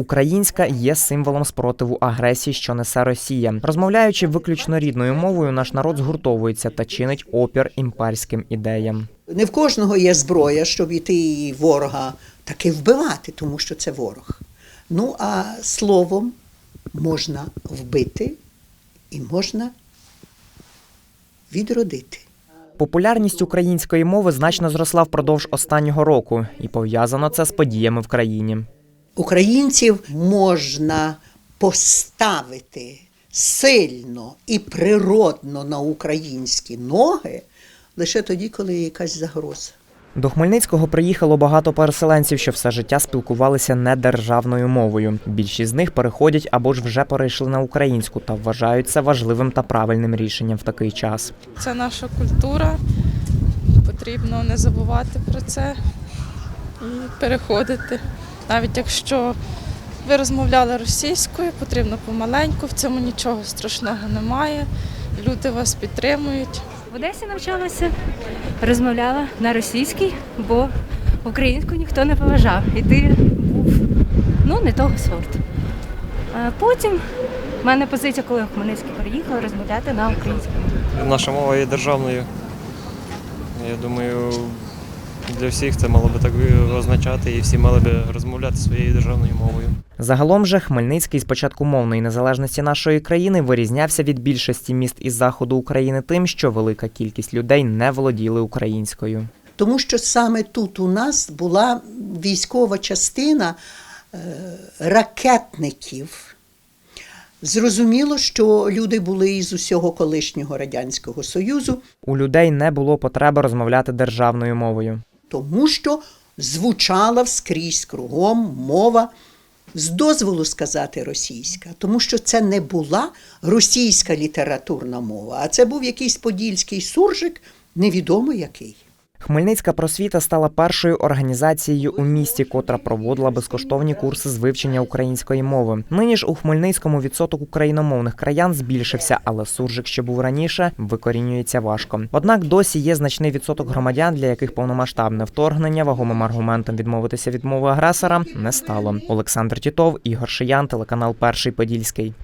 Українська є символом спротиву агресії, що несе Росія. Розмовляючи виключно рідною мовою, наш народ згуртовується та чинить опір імперським ідеям. Не в кожного є зброя, щоб іти ворога таки вбивати, тому що це ворог. Ну а словом можна вбити і можна відродити. Популярність української мови значно зросла впродовж останнього року, і пов'язано це з подіями в країні. Українців можна поставити сильно і природно на українські ноги лише тоді, коли є якась загроза. До Хмельницького приїхало багато переселенців, що все життя спілкувалися не державною мовою. Більшість з них переходять або ж вже перейшли на українську та вважають це важливим та правильним рішенням в такий час. Це наша культура. Потрібно не забувати про це і переходити. Навіть якщо ви розмовляли російською, потрібно помаленьку, в цьому нічого страшного немає. Люди вас підтримують. В Одесі навчалася, розмовляла на російській, бо українську ніхто не поважав. І ти був ну, не того сорту. А потім в мене позиція, коли в Хмельницький переїхала, розмовляти на українській. Наша мова є державною. Я думаю, для всіх це мало би так означати, і всі мали би розмовляти своєю державною мовою. Загалом же Хмельницький з початку мовної незалежності нашої країни вирізнявся від більшості міст із заходу України тим, що велика кількість людей не володіли українською. Тому що саме тут у нас була військова частина е, ракетників. Зрозуміло, що люди були із усього колишнього Радянського Союзу, У людей не було потреби розмовляти державною мовою. Тому що звучала вскрізь кругом мова з дозволу сказати російська, тому що це не була російська літературна мова, а це був якийсь подільський суржик, невідомо який. Хмельницька просвіта стала першою організацією у місті, котра проводила безкоштовні курси з вивчення української мови. Нині ж у Хмельницькому відсоток україномовних краян збільшився, але суржик, що був раніше, викорінюється важко. Однак досі є значний відсоток громадян, для яких повномасштабне вторгнення вагомим аргументом відмовитися від мови агресора не стало. Олександр Тітов, Ігор Шиян, телеканал Перший Подільський.